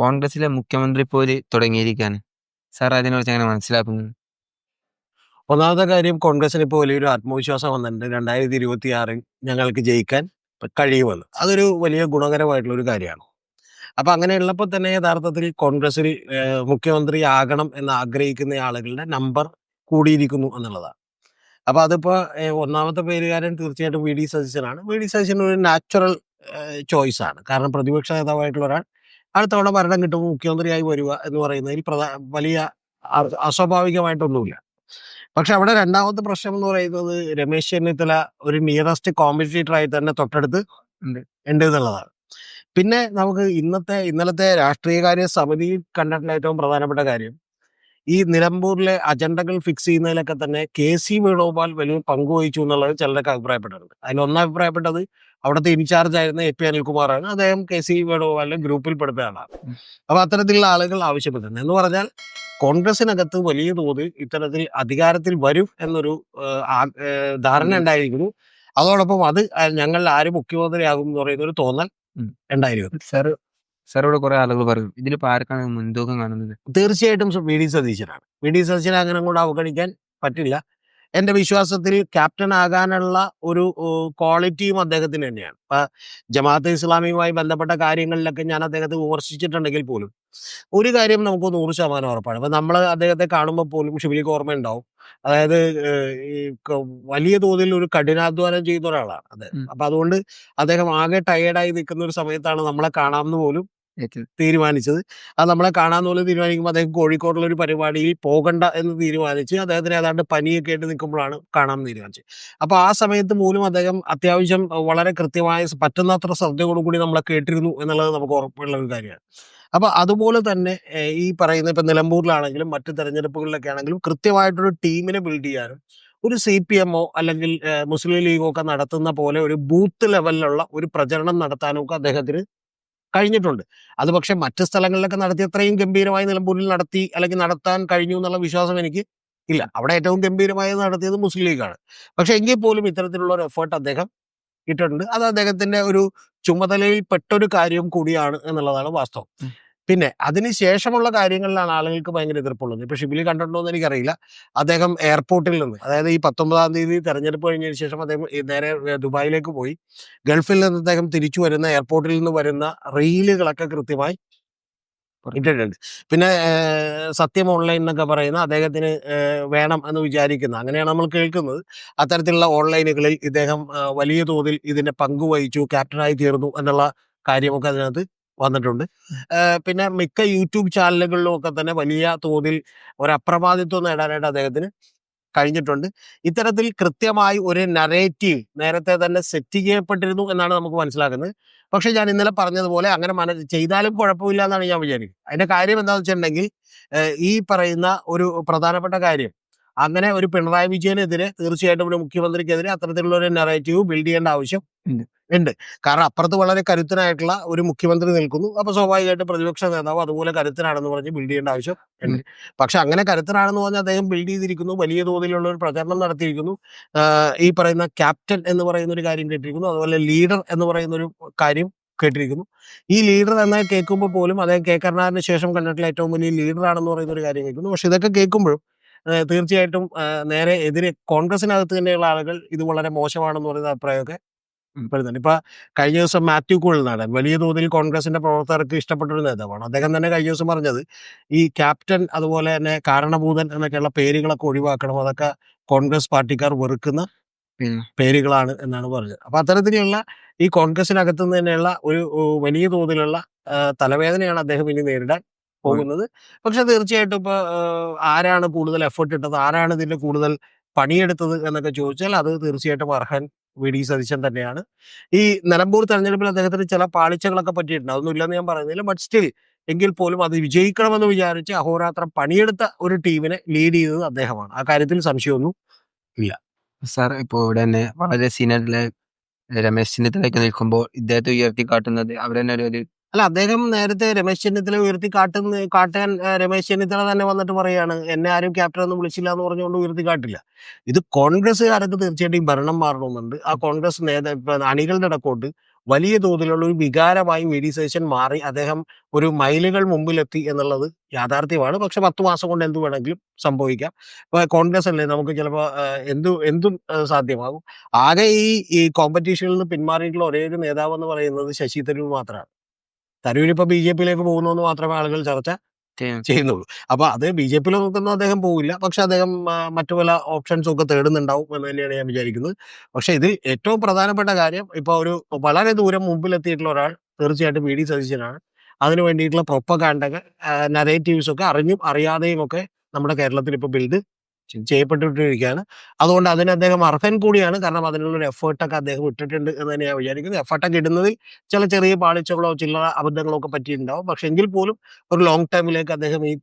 കോൺഗ്രസിലെ മുഖ്യമന്ത്രി പോര് തുടങ്ങിയിരിക്കുകയാണ് സാർ അതിനെക്കുറിച്ച് എങ്ങനെ മനസ്സിലാക്കുന്നത് ഒന്നാമത്തെ കാര്യം കോൺഗ്രസിന് ഇപ്പോൾ വലിയൊരു ആത്മവിശ്വാസം വന്നിട്ടുണ്ട്. രണ്ടായിരത്തി ഇരുപത്തി ആറിൽ ഞങ്ങൾക്ക് ജയിക്കാൻ കഴിയുമെന്ന്. അതൊരു വലിയ ഗുണകരമായിട്ടുള്ള ഒരു കാര്യമാണ്. അപ്പൊ അങ്ങനെ ഉള്ളപ്പോൾ തന്നെ യഥാർത്ഥത്തിൽ കോൺഗ്രസിൽ മുഖ്യമന്ത്രി ആകണം എന്ന് ആഗ്രഹിക്കുന്ന ആളുകളുടെ നമ്പർ കൂടിയിരിക്കുന്നു എന്നുള്ളതാണ്. അപ്പൊ അതിപ്പോ ഒന്നാമത്തെ പേരുകാരൻ തീർച്ചയായിട്ടും വി ഡി സതീശനാണ്. വി ഡി സതീശൻ ഒരു നാച്ചുറൽ ചോയ്സ് ആണ്. കാരണം പ്രതിപക്ഷ നേതാവായിട്ടുള്ള ഒരാൾ അടുത്തവണ ഭരണം കിട്ടുമ്പോൾ മുഖ്യമന്ത്രിയായി വരിക എന്ന് പറയുന്നതിൽ പ്രധാ വലിയ അസ്വാഭാവികമായിട്ടൊന്നുമില്ല. പക്ഷെ അവിടെ രണ്ടാമത്തെ പ്രശ്നം എന്ന് പറയുന്നത് രമേശ് ചെന്നിത്തല ഒരു നിയറസ്റ്റ് കോമ്പറ്റീറ്റർ ആയി തന്നെ തൊട്ടടുത്ത് ഉണ്ട്. എന്നുള്ളതാണ്. പിന്നെ നമുക്ക് ഇന്നത്തെ ഇന്നലത്തെ രാഷ്ട്രീയകാര്യ സമിതിയിൽ കണ്ടിട്ടുള്ള ഏറ്റവും പ്രധാനപ്പെട്ട കാര്യം ഈ നിലമ്പൂരിലെ അജണ്ടകൾ ഫിക്സ് ചെയ്യുന്നതിലൊക്കെ തന്നെ കെ സി വേണുഗോപാൽ വലിയ പങ്കുവഹിച്ചു എന്നുള്ളത് ചിലരൊക്കെ അഭിപ്രായപ്പെട്ടിട്ടുണ്ട്. അതിൽ ഒന്നാം അഭിപ്രായപ്പെട്ടത് അവിടുത്തെ ഇൻചാർജ് ആയിരുന്ന എ പി അനിൽകുമാറാണ്. അദ്ദേഹം കെ സി വേണുഗോപാലിന്റെ ഗ്രൂപ്പിൽ പെടുത്ത ആളാണ്. അപ്പൊ അത്തരത്തിലുള്ള ആളുകൾ ആവശ്യപ്പെടുന്നത് എന്ന് പറഞ്ഞാൽ കോൺഗ്രസിനകത്ത് വലിയ തോതിൽ ഇത്തരത്തിൽ അധികാരത്തിൽ വരും എന്നൊരു ധാരണ. ഉണ്ടായിരിക്കുന്നു. അതോടൊപ്പം അത് ഞങ്ങൾ ആര് മുഖ്യമന്ത്രിയാകും എന്ന് പറയുന്ന ഒരു തോന്നൽ ഉണ്ടായിരിക്കും സർ സാർ സാറോട് കുറെ ആളുകൾ പറയും. ഇതിലിപ്പോ ആർക്കാണ് മുൻതൂക്കം കാണുന്നത്? തീർച്ചയായിട്ടും വി. ഡി. സതീശനാണ്. വി. ഡി. സതീശനെ അങ്ങനെ കൂടെ അവഗണിക്കാൻ പറ്റില്ല. എന്റെ വിശ്വാസത്തിൽ ക്യാപ്റ്റൻ ആകാനുള്ള ഒരു ക്വാളിറ്റിയും അദ്ദേഹത്തിന് തന്നെയാണ്. ഇപ്പൊ ജമാഅത്ത് ഇസ്ലാമിയുമായി ബന്ധപ്പെട്ട കാര്യങ്ങളിലൊക്കെ ഞാൻ അദ്ദേഹത്തെ വിമർശിച്ചിട്ടുണ്ടെങ്കിൽ പോലും ഒരു കാര്യം നമുക്ക് നൂറ് ശതമാനം ഉറപ്പാണ്. അപ്പൊ നമ്മൾ അദ്ദേഹത്തെ കാണുമ്പോൾ പോലും ഷിബിലിക്ക് ഓർമ്മയുണ്ടാവും. അതായത് ഈ വലിയ തോതിൽ ഒരു കഠിനാധ്വാനം ചെയ്യുന്ന ഒരാളാണ് അദ്ദേഹം. അപ്പൊ അതുകൊണ്ട് അദ്ദേഹം ആകെ ടയേർഡായി നിൽക്കുന്ന ഒരു സമയത്താണ് നമ്മളെ കാണാമെന്ന് പോലും തീരുമാനിച്ചത്. അത് നമ്മളെ കാണാൻ പോലും തീരുമാനിക്കുമ്പോൾ അദ്ദേഹം കോഴിക്കോടുള്ള ഒരു പരിപാടിയിൽ പോകണ്ട എന്ന് തീരുമാനിച്ച് അദ്ദേഹത്തിന് ഏതാണ്ട് പനിയൊക്കെ ആയിട്ട് നിൽക്കുമ്പോഴാണ് കാണാൻ തീരുമാനിച്ചത്. അപ്പോൾ ആ സമയത്ത് പോലും അദ്ദേഹം അത്യാവശ്യം വളരെ കൃത്യമായ പറ്റുന്നത്ര ശ്രദ്ധയോടുകൂടി നമ്മളെ കേട്ടിരുന്നു എന്നുള്ളത് നമുക്ക് ഉറപ്പുള്ള ഒരു കാര്യമാണ്. അപ്പൊ അതുപോലെ തന്നെ ഈ പറയുന്ന ഇപ്പൊ നിലമ്പൂരിലാണെങ്കിലും മറ്റു തെരഞ്ഞെടുപ്പുകളിലൊക്കെ ആണെങ്കിലും കൃത്യമായിട്ടൊരു ടീമിനെ ബിൽഡ് ചെയ്യാനും ഒരു സി പി എമ്മോ അല്ലെങ്കിൽ മുസ്ലിം ലീഗോ ഒക്കെ നടത്തുന്ന പോലെ ഒരു ബൂത്ത് ലെവലിലുള്ള ഒരു പ്രചരണം നടത്താനും ഒക്കെ അദ്ദേഹത്തിന് കഴിഞ്ഞിട്ടുണ്ട്. അത് പക്ഷെ മറ്റ് സ്ഥലങ്ങളിലൊക്കെ നടത്തി അത്രയും ഗംഭീരമായി നിലമ്പൂരിൽ നടത്തി അല്ലെങ്കിൽ നടത്താൻ കഴിഞ്ഞു എന്നുള്ള വിശ്വാസം എനിക്ക് ഇല്ല. അവിടെ ഏറ്റവും ഗംഭീരമായി നടത്തിയത് മുസ്ലിം ലീഗാണ്. പക്ഷെ എങ്കിൽ പോലും ഇത്തരത്തിലുള്ള ഒരു എഫേർട്ട് അദ്ദേഹം ഇട്ടിട്ടുണ്ട്. അത് അദ്ദേഹത്തിന്റെ ഒരു ചുമതലയിൽ പെട്ടൊരു കാര്യം കൂടിയാണ് എന്നുള്ളതാണ് വാസ്തവം. പിന്നെ അതിന് ശേഷമുള്ള കാര്യങ്ങളിലാണ് ആളുകൾക്ക് ഭയങ്കര എതിർപ്പുള്ളത്. ഇപ്പൊ ഷിബിലി കണ്ടിട്ടുണ്ടോ എന്ന് എനിക്കറിയില്ല. അദ്ദേഹം എയർപോർട്ടിൽ നിന്ന് അതായത് ഈ പത്തൊമ്പതാം തീയതി തെരഞ്ഞെടുപ്പ് കഴിഞ്ഞതിന് ശേഷം അദ്ദേഹം നേരെ ദുബായിലേക്ക് പോയി. ഗൾഫിൽ നിന്ന് അദ്ദേഹം തിരിച്ചു വരുന്ന എയർപോർട്ടിൽ നിന്ന് വരുന്ന റീലുകളൊക്കെ കൃത്യമായി ഇട്ടിട്ടുണ്ട്. പിന്നെ സത്യം ഓൺലൈൻ എന്നൊക്കെ പറയുന്ന അദ്ദേഹത്തിന് വേണം എന്ന് വിചാരിക്കുന്ന അങ്ങനെയാണ് നമ്മൾ കേൾക്കുന്നത്. അത്തരത്തിലുള്ള ഓൺലൈനുകളിൽ ഇദ്ദേഹം വലിയ തോതിൽ ഇതിന്റെ പങ്കുവഹിച്ചു ക്യാപ്റ്റനായി തീർന്നു എന്നുള്ള കാര്യമൊക്കെ അതിനകത്ത് വന്നിട്ടുണ്ട്. പിന്നെ മിക്ക യൂട്യൂബ് ചാനലുകളിലും ഒക്കെ തന്നെ വലിയ തോതിൽ ഒരു അപ്രമാദിത്വം നേടാനായിട്ട് അദ്ദേഹത്തിന് കഴിഞ്ഞിട്ടുണ്ട്. ഇത്തരത്തിൽ കൃത്യമായി ഒരു നറേറ്റീവ് നേരത്തെ തന്നെ സെറ്റ് ചെയ്യപ്പെട്ടിരുന്നു എന്നാണ് നമുക്ക് മനസ്സിലാക്കുന്നത് പക്ഷെ ഞാൻ ഇന്നലെ പറഞ്ഞതുപോലെ അങ്ങനെ മന ചെയ്താലും കുഴപ്പമില്ല എന്നാണ് ഞാൻ വിചാരിക്കുന്നത്. അതിന്റെ കാര്യം എന്താണെന്ന് വെച്ചിട്ടുണ്ടെങ്കിൽ ഈ പറയുന്ന ഒരു പ്രധാനപ്പെട്ട കാര്യം അങ്ങനെ ഒരു പിണറായി വിജയനെതിരെ തീർച്ചയായിട്ടും ഒരു മുഖ്യമന്ത്രിക്കെതിരെ അത്തരത്തിലുള്ള ഒരു നെറേറ്റീവ് ബിൽഡ് ചെയ്യേണ്ട ആവശ്യം ഉണ്ട്. ഉണ്ട്. കാരണം അപ്പുറത്ത് വളരെ കരുത്തനായിട്ടുള്ള ഒരു മുഖ്യമന്ത്രി നിൽക്കുന്നു. അപ്പൊ സ്വാഭാവികമായിട്ട് പ്രതിപക്ഷ നേതാവ് അതുപോലെ കരുത്തനാണെന്ന് പറഞ്ഞ് ബിൽഡ് ചെയ്യേണ്ട ആവശ്യം ഉണ്ട്. പക്ഷെ അങ്ങനെ കരുത്തനാണെന്ന് പറഞ്ഞാൽ അദ്ദേഹം ബിൽഡ് ചെയ്തിരിക്കുന്നു. വലിയ തോതിലുള്ള ഒരു പ്രചരണം നടത്തിയിരിക്കുന്നു. ഈ പറയുന്ന ക്യാപ്റ്റൻ എന്ന് പറയുന്ന ഒരു കാര്യം കേട്ടിരിക്കുന്നു. അതുപോലെ ലീഡർ എന്ന് പറയുന്ന ഒരു കാര്യം കേട്ടിരിക്കുന്നു. ഈ ലീഡർ എന്ന് കേൾക്കുമ്പോൾ പോലും അദ്ദേഹം കെ. കരുണാകരന് ശേഷം കണ്ടിട്ടുള്ള ഏറ്റവും വലിയ ലീഡറാണെന്ന് പറയുന്ന ഒരു കാര്യം കേൾക്കുന്നു പക്ഷെ ഇതൊക്കെ കേൾക്കുമ്പോഴും തീർച്ചയായിട്ടും നേരെ എതിരെ കോൺഗ്രസിനകത്ത് തന്നെയുള്ള ആളുകൾ ഇത് വളരെ മോശമാണെന്ന് പറയുന്ന അഭിപ്രായമൊക്കെ. വരുന്നുണ്ട്. ഇപ്പൊ കഴിഞ്ഞ ദിവസം മാത്യു കുഴൽനാടൻ വലിയ തോതിൽ കോൺഗ്രസിന്റെ പ്രവർത്തകർക്ക് ഇഷ്ടപ്പെട്ട ഒരു നേതാവാണ്. അദ്ദേഹം തന്നെ കഴിഞ്ഞ ദിവസം പറഞ്ഞത് ഈ ക്യാപ്റ്റൻ അതുപോലെ തന്നെ കാരണഭൂതൻ എന്നൊക്കെയുള്ള പേരുകളൊക്കെ ഒഴിവാക്കണം. അതൊക്കെ കോൺഗ്രസ് പാർട്ടിക്കാർ വെറുക്കുന്ന പേരുകളാണ് എന്നാണ് പറഞ്ഞത്. അപ്പൊ അത്തരത്തിലുള്ള ഈ കോൺഗ്രസിനകത്തു നിന്ന് തന്നെയുള്ള ഒരു വലിയ തോതിലുള്ള തലവേദനയാണ് അദ്ദേഹം ഇനി നേരിടാൻ പോകുന്നത്. പക്ഷെ തീർച്ചയായിട്ടും ഇപ്പൊ ആരാണ് കൂടുതൽ എഫേർട്ട് ഇട്ടത്? ആരാണ് ഇതിന്റെ കൂടുതൽ പണിയെടുത്തത് എന്നൊക്കെ ചോദിച്ചാൽ അത് തീർച്ചയായിട്ടും അർഹൻ വി. ഡി. സതീശൻ തന്നെയാണ്. ഈ നിലമ്പൂർ തെരഞ്ഞെടുപ്പിൽ അദ്ദേഹത്തിന് ചില പാളിച്ചകളൊക്കെ പറ്റിയിട്ടുണ്ട്. അതൊന്നും ഇല്ലെന്ന് ഞാൻ പറയുന്നില്ല. ബട്ട് സ്റ്റിൽ എങ്കിൽ പോലും അത് വിജയിക്കണമെന്ന് വിചാരിച്ച് അഹോരാത്രം പണിയെടുത്ത ഒരു ടീമിനെ ലീഡ് ചെയ്തത് അദ്ദേഹമാണ്. ആ കാര്യത്തിൽ സംശയമൊന്നും ഇല്ല. സാർ ഇപ്പോ ഇവിടെ തന്നെ വളരെ സീനിയറിലെ രമേശ് ചെന്നിത്തലയൊക്കെ നിൽക്കുമ്പോൾ ഇദ്ദേഹത്തെ ഉയർത്തി കാട്ടുന്നത് അവർ തന്നെ ഒരു അല്ല അദ്ദേഹം നേരത്തെ രമേശ് ചെന്നിത്തല ഉയർത്തി കാട്ടുന്ന കാട്ടാൻ രമേശ് ചെന്നിത്തല തന്നെ വന്നിട്ട് പറയാണ് എന്നെ ആരും ക്യാപ്റ്റൻ ഒന്നും വിളിച്ചില്ല എന്ന് പറഞ്ഞുകൊണ്ട് ഉയർത്തി കാട്ടില്ല. ഇത് കോൺഗ്രസ്സുകാർക്ക് തീർച്ചയായിട്ടും ഭരണം മാറണമെന്നുണ്ട്. ആ കോൺഗ്രസ് നേതാ അണികളുടെ ഇടക്കോട്ട് വലിയ തോതിലുള്ള ഒരു വികാരമായി വി. മാറി. അദ്ദേഹം ഒരു മൈലുകൾ മുമ്പിലെത്തി എന്നുള്ളത് യാഥാർത്ഥ്യമാണ്. പക്ഷെ പത്ത് മാസം കൊണ്ട് എന്ത് വേണമെങ്കിലും സംഭവിക്കാം. ഇപ്പൊ കോൺഗ്രസ് അല്ലേ? നമുക്ക് ചിലപ്പോൾ എന്തു എന്തും സാധ്യമാകും. ആകെ ഈ ഈ കോമ്പറ്റീഷനിൽ നിന്ന് പിന്മാറിയിട്ടുള്ള ഒരേ ഒരു നേതാവ് എന്ന് പറയുന്നത് ശശി തരൂർ മാത്രമാണ്. തരൂർ ഇപ്പൊ ബി ജെ പിയിലേക്ക് പോകുന്നു മാത്രമേ ആളുകൾ ചർച്ച ചെയ്യുന്നുള്ളൂ. അപ്പൊ അത് ബി ജെ പിയിൽ നോക്കുന്ന അദ്ദേഹം പോവില്ല. പക്ഷെ അദ്ദേഹം മറ്റു പല ഓപ്ഷൻസും ഒക്കെ തേടുന്നുണ്ടാവും എന്ന് തന്നെയാണ് ഞാൻ വിചാരിക്കുന്നത്. പക്ഷെ ഇതിൽ ഏറ്റവും പ്രധാനപ്പെട്ട കാര്യം ഇപ്പൊ ഒരു വളരെ ദൂരം മുമ്പിലെത്തിയിട്ടുള്ള ഒരാൾ തീർച്ചയായിട്ടും വി ഡി സതീശനാണ്. അതിന് വേണ്ടിയിട്ടുള്ള പ്രൊപ്പകാണ്ടകൾ നരേറ്റീവ്സ് ഒക്കെ അറിഞ്ഞും അറിയാതെയും ഒക്കെ നമ്മുടെ കേരളത്തിൽ ഇപ്പൊ ബിൽഡ് ചെയ്യപ്പെട്ടിട്ടിരിക്കുകയാണ്. അതുകൊണ്ട് അതിന് അദ്ദേഹം അർഹൻ കൂടിയാണ്. കാരണം അതിനുള്ളൊരു എഫേർട്ടൊക്കെ അദ്ദേഹം ഇട്ടിട്ടുണ്ട് എന്ന് തന്നെ ഞാൻ വിചാരിക്കുന്നത് എഫേർട്ടൊക്കെ ഇടുന്നതിൽ ചില ചെറിയ പാളിച്ചകളോ ചില അബദ്ധങ്ങളോ ഒക്കെ പറ്റിയിട്ടുണ്ടാവും. പക്ഷെ എങ്കിൽ പോലും ഒരു ലോങ് ടൈമിലേക്ക് അദ്ദേഹം ഈ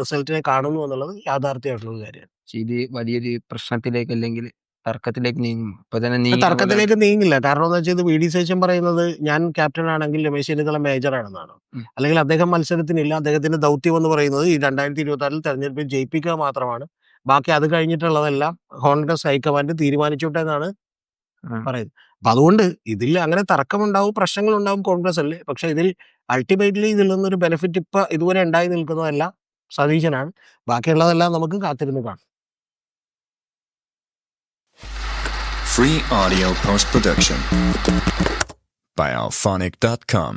റിസൾട്ടിനെ കാണുന്നു എന്നുള്ളത് യാഥാർത്ഥ്യമായിട്ടുള്ള കാര്യമാണ്. ഇത് വലിയൊരു പ്രശ്നത്തിലേക്ക് അല്ലെങ്കിൽ തർക്കത്തിലേക്ക് നീങ്ങും. തന്നെ തർക്കത്തിലേക്ക് നീങ്ങില്ല. കാരണം എന്താ വെച്ചാൽ വി ഡി സതീശൻ പറയുന്നത് ഞാൻ ക്യാപ്റ്റൻ ആണെങ്കിൽ രമേശ് ചെന്നിത്തല മേജർ ആണെന്നാണ്. അല്ലെങ്കിൽ അദ്ദേഹം മത്സരത്തിനില്ല. അദ്ദേഹത്തിന്റെ ദൗത്യം എന്ന് പറയുന്നത് ഈ രണ്ടായിരത്തി ഇരുപത്തി ആറിൽ തെരഞ്ഞെടുപ്പിൽ ജയിപ്പിക്കുക മാത്രമാണ്. ബാക്കി അത് കഴിഞ്ഞിട്ടുള്ളതെല്ലാം കോൺഗ്രസ് ഹൈക്കമാൻഡ് തീരുമാനിച്ചോട്ടെ എന്നാണ് പറയുന്നത്. അപ്പൊ അതുകൊണ്ട് ഇതിൽ അങ്ങനെ തർക്കമുണ്ടാവും പ്രശ്നങ്ങൾ ഉണ്ടാവും കോൺഗ്രസ് അല്ലേ? പക്ഷെ ഇതിൽ അൾട്ടിമേറ്റ്ലി ഇതിൽ നിന്നൊരു ബെനിഫിറ്റ് ഇപ്പൊ ഇതുവരെ ഉണ്ടായി നിൽക്കുന്നതല്ല സതീശനാണ്. ബാക്കിയുള്ളതെല്ലാം നമുക്ക് കാത്തിരുന്ന് കാണാം. Free audio post production by alphonic.com.